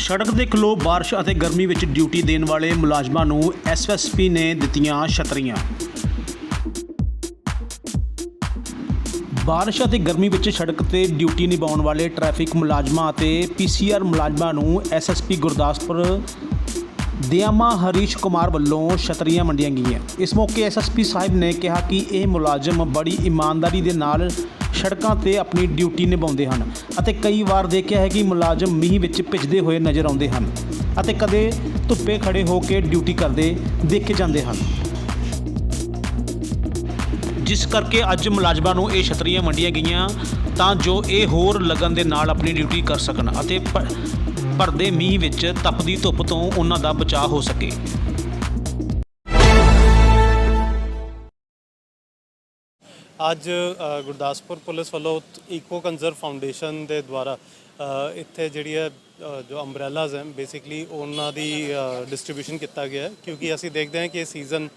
ਸੜਕ ਦੇ ਖਲੋ ਬਾਰਿਸ਼ ਅਤੇ ਗਰਮੀ ਵਿੱਚ ਡਿਊਟੀ ਦੇਣ ਵਾਲੇ ਮੁਲਾਜ਼ਮਾਂ ਨੂੰ ਐਸਐਸਪੀ ਨੇ ਦਿੱਤੀਆਂ ਛਤਰੀਆਂ। ਬਾਰਿਸ਼ ਅਤੇ ਗਰਮੀ ਵਿੱਚ ਸੜਕ ਤੇ ਡਿਊਟੀ ਨਿਭਾਉਣ ਵਾਲੇ ਟ੍ਰੈਫਿਕ ਮੁਲਾਜ਼ਮਾਂ ਅਤੇ ਪੀਸੀਆਰ ਮੁਲਾਜ਼ਮਾਂ ਨੂੰ ਐਸਐਸਪੀ ਗੁਰਦਾਸਪੁਰ ਦਿਆਮਾ ਹਰੀਸ਼ ਕੁਮਾਰ ਵੱਲੋਂ ਛਤਰੀਆਂ ਵੰਡੀਆਂ ਗਈਆਂ। ਇਸ ਮੌਕੇ ਐਸਐਸਪੀ ਸਾਹਿਬ ਨੇ ਕਿਹਾ ਕਿ ਇਹ ਮੁਲਾਜ਼ਮ ਬੜੀ ਇਮਾਨਦਾਰੀ ਦੇ ਨਾਲ ਸੜਕਾਂ ਤੇ ਆਪਣੀ ਡਿਊਟੀ ਨਿਭਾਉਂਦੇ ਹਨ ਅਤੇ ਕਈ ਵਾਰ ਦੇਖਿਆ ਹੈ ਕਿ ਮੁਲਾਜ਼ਮ ਮੀਂਹ ਵਿੱਚ ਭਿੱਜਦੇ ਹੋਏ ਨਜ਼ਰ ਆਉਂਦੇ ਹਨ ਅਤੇ ਕਦੇ ਧੁੱਪੇ ਖੜੇ ਹੋ ਕੇ ਡਿਊਟੀ ਕਰਦੇ ਦੇਖੇ ਜਾਂਦੇ ਹਨ। ਜਿਸ ਕਰਕੇ ਅੱਜ ਮੁਲਾਜ਼ਮਾਂ ਨੂੰ ਇਹ ਛਤਰੀਆਂ ਵੰਡੀਆਂ ਗਈਆਂ ਤਾਂ ਜੋ ਇਹ ਹੋਰ ਲਗਨ ਦੇ ਨਾਲ ਆਪਣੀ ਡਿਊਟੀ ਕਰ ਸਕਣ ਅਤੇ ਭਰਦੇ ਮੀਂਹ ਵਿੱਚ ਤਪਦੀ ਧੁੱਪ ਤੋਂ ਉਹਨਾਂ ਦਾ ਬਚਾਅ ਹੋ ਸਕੇ। ਅੱਜ ਗੁਰਦਾਸਪੁਰ ਪੁਲਿਸ ਵੱਲੋਂ ਇਕੋ ਕੰਜ਼ਰਵ ਫਾਊਂਡੇਸ਼ਨ ਦੇ ਦੁਆਰਾ ਇੱਥੇ ਜਿਹੜੀ ਹੈ ਜੋ ਅੰਬ੍ਰੈਲਾਜ਼ ਹੈ, ਬੇਸਿਕਲੀ ਉਹਨਾਂ ਦੀ ਡਿਸਟ੍ਰੀਬਿਊਸ਼ਨ ਕੀਤਾ ਗਿਆ ਕਿਉਂਕਿ ਅਸੀਂ ਦੇਖਦੇ ਹਾਂ ਕਿ ਸੀਜ਼ਨ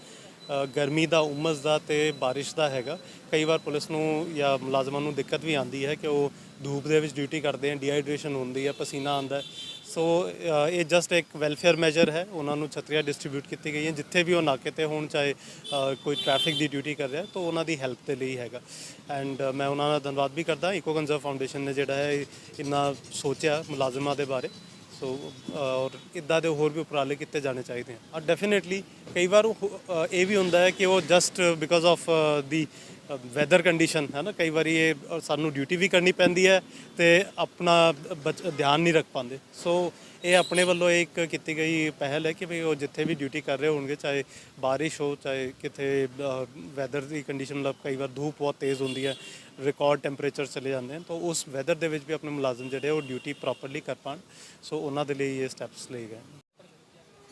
ਗਰਮੀ ਦਾ, ਉਮਸ ਦਾ ਤੇ ਬਾਰਿਸ਼ ਦਾ ਹੈਗਾ। ਕਈ ਵਾਰ ਪੁਲਿਸ ਨੂੰ ਜਾਂ ਮੁਲਾਜ਼ਮਾਂ ਨੂੰ ਦਿੱਕਤ ਵੀ ਆਉਂਦੀ ਹੈ ਕਿ ਉਹ ਧੂਪ ਦੇ ਵਿੱਚ ਡਿਊਟੀ ਕਰਦੇ ਹਨ ਡੀਹਾਈਡਰੇਸ਼ਨ ਹੁੰਦੀ ਹੈ, ਪਸੀਨਾ ਆਉਂਦਾ ਸੋ ਇਹ ਜਸਟ ਇੱਕ ਵੈਲਫੇਅਰ ਮੈਜਰ ਹੈ। ਉਹਨਾਂ ਨੂੰ ਛਤਰੀਆਂ ਡਿਸਟ੍ਰੀਬਿਊਟ ਕੀਤੀ ਗਈਆਂ। ਜਿੱਥੇ ਵੀ ਉਹ ਨਾਕੇ ਤੇ ਹੋਣ, ਚਾਹੇ ਕੋਈ ਟ੍ਰੈਫਿਕ ਦੀ ਡਿਊਟੀ ਕਰ ਰਿਹਾ, ਤਾਂ ਉਹਨਾਂ ਦੀ ਹੈਲਪ ਦੇ ਲਈ ਹੈਗਾ। ਐਂਡ ਮੈਂ ਉਹਨਾਂ ਦਾ ਧੰਨਵਾਦ ਵੀ ਕਰਦਾ। ਇਕੋ ਕੰਜ਼ਰਵ ਫਾਊਂਡੇਸ਼ਨ ਨੇ ਜਿਹੜਾ ਹੈ, ਇਹ ਇੰਨਾ ਸੋਚਿਆ ਮੁਲਾਜ਼ਮਾਂ ਦੇ ਬਾਰੇ। ਸੋ ਔਰ ਇਦਾਂ ਦੇ ਹੋਰ ਵੀ ਉਪਰਾਲੇ ਕੀਤੇ ਜਾਣੇ ਚਾਹੀਦੇ ਹਨ ਔਰ ਡੈਫੀਨਿਟਲੀ ਕਈ ਵਾਰ ਉਹ, ਇਹ ਵੀ ਹੁੰਦਾ ਹੈ ਕਿ ਉਹ just because of the weather condition ਹੈ ਨਾ? ਕਈ ਵਾਰੀ ਇਹ ਸਾਨੂੰ ਡਿਊਟੀ ਵੀ ਕਰਨੀ ਪੈਂਦੀ ਹੈ ਤੇ ਆਪਣਾ ਬਚ- ਧਿਆਨ ਨਹੀਂ ਰੱਖ ਪਾਉਂਦੇ। ਸੋ ਇਹ ਆਪਣੇ ਵੱਲੋਂ ਇੱਕ ਕੀਤੀ ਗਈ ਪਹਿਲ ਹੈ ਕਿ ਵੀ ਉਹ ਜਿੱਥੇ ਵੀ ਡਿਊਟੀ ਕਰ ਰਹੇ ਹੋਣਗੇ ਚਾਹੇ ਬਾਰਿਸ਼ ਹੋ ਚਾਹੇ ਕਿਤੇ ਵੈਦਰ ਦੀ ਕੰਡੀਸ਼ਨ ਮਤਲਬ ਕਈ ਵਾਰ ਧੂਪ ਬਹੁਤ ਤੇਜ਼ ਹੁੰਦੀ ਹੈ ਰਿਕਾਰਡ ਟੈਂਪਰੇਚਰ ਚਲੇ ਜਾਂਦੇ ਹਨ, ਤਾਂ ਉਸ ਵੈਦਰ ਦੇ ਵਿੱਚ ਵੀ ਆਪਣੇ ਮੁਲਾਜ਼ਮ ਜਿਹੜੇ ਉਹ ਡਿਊਟੀ ਪ੍ਰੋਪਰਲੀ ਕਰ ਪਾਣ ਸੋ ਉਹਨਾਂ ਦੇ ਲਈ ਇਹ ਸਟੈਪਸ ਲਏ ਗਏ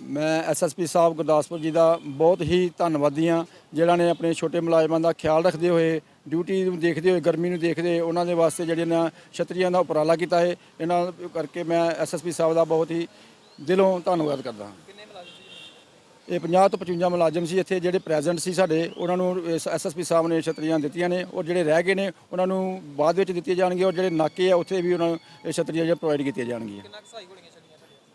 ਮੈਂ ਐਸਐਸਪੀ ਸਾਹਿਬ ਗੁਰਦਾਸਪੁਰ ਜੀ ਦਾ ਬਹੁਤ ਹੀ ਧੰਨਵਾਦੀ ਹਾਂ ਜਿਹੜਾ ਨੇ ਆਪਣੇ ਛੋਟੇ ਮੁਲਾਜ਼ਮਾਂ ਦਾ ਖਿਆਲ ਰੱਖਦੇ ਹੋਏ ਡਿਊਟੀ ਨੂੰ ਦੇਖਦੇ ਹੋਏ, ਗਰਮੀ ਨੂੰ ਦੇਖਦੇ ਹੋਏ, ਉਹਨਾਂ ਦੇ ਵਾਸਤੇ ਜਿਹੜੇ ਨਾ ਛਤਰੀਆਂ ਦਾ ਉਪਰਾਲਾ ਕੀਤਾ ਹੈ। ਇਹਨਾਂ ਕਰਕੇ ਮੈਂ ਐਸਐਸਪੀ ਸਾਹਿਬ ਦਾ ਬਹੁਤ ਹੀ ਦਿਲੋਂ ਧੰਨਵਾਦ ਕਰਦਾ ਹਾਂ। ਇਹ 50 ਤੋਂ 55 ਮੁਲਾਜ਼ਮ ਸੀ ਇੱਥੇ ਜਿਹੜੇ ਪ੍ਰੈਜ਼ੈਂਟ ਸੀ ਸਾਡੇ ਉਹਨਾਂ ਨੂੰ ਐਸਐਸਪੀ ਸਾਹਿਬ ਨੇ ਛਤਰੀਆਂ ਦਿੱਤੀਆਂ ਨੇ ਔਰ ਜਿਹੜੇ ਰਹਿ ਗਏ ਨੇ ਉਹਨਾਂ ਨੂੰ ਬਾਅਦ ਵਿੱਚ ਦਿੱਤੀਆਂ ਜਾਣਗੀਆਂ ਔਰ ਜਿਹੜੇ ਨਾਕੇ ਆ ਉੱਥੇ ਵੀ ਉਹਨਾਂ ਨੂੰ ਇਹ ਛਤਰੀਆਂ ਜਿਹੜੀਆਂ ਪ੍ਰੋਵਾਈਡ ਕੀਤੀਆਂ ਜਾਣਗੀਆਂ।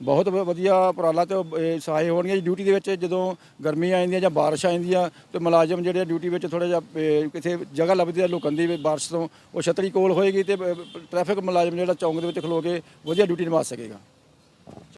ਬਹੁਤ ਵਧੀਆ ਉਪਰਾਲਾ ਤੇ ਸਹਾਈ ਹੋਣਗੀਆਂ ਜੀ। ਡਿਊਟੀ ਦੇ ਵਿੱਚ ਜਦੋਂ ਗਰਮੀ ਆ ਜਾਂਦੀ ਹੈ ਜਾਂ ਬਾਰਿਸ਼ ਆ ਜਾਂਦੀ ਆ ਤੇ ਮੁਲਾਜ਼ਮ ਜਿਹੜੇ ਡਿਊਟੀ ਵਿੱਚ ਥੋੜਾ ਜਿਹਾ ਕਿਤੇ ਜਗ੍ਹਾ ਲੱਭਦੀ ਆ ਲੁਕਣ ਦੀ ਬਾਰਿਸ਼ ਤੋਂ ਉਹ ਛਤਰੀ ਕੋਲ ਹੋਏਗੀ ਤੇ ਟ੍ਰੈਫਿਕ ਮੁਲਾਜ਼ਮ ਜਿਹੜਾ ਚੌਂਕ ਦੇ ਵਿੱਚ ਖਲੋ ਕੇ ਵਧੀਆ ਡਿਊਟੀ ਨਿਭਾ ਸਕੇਗਾ।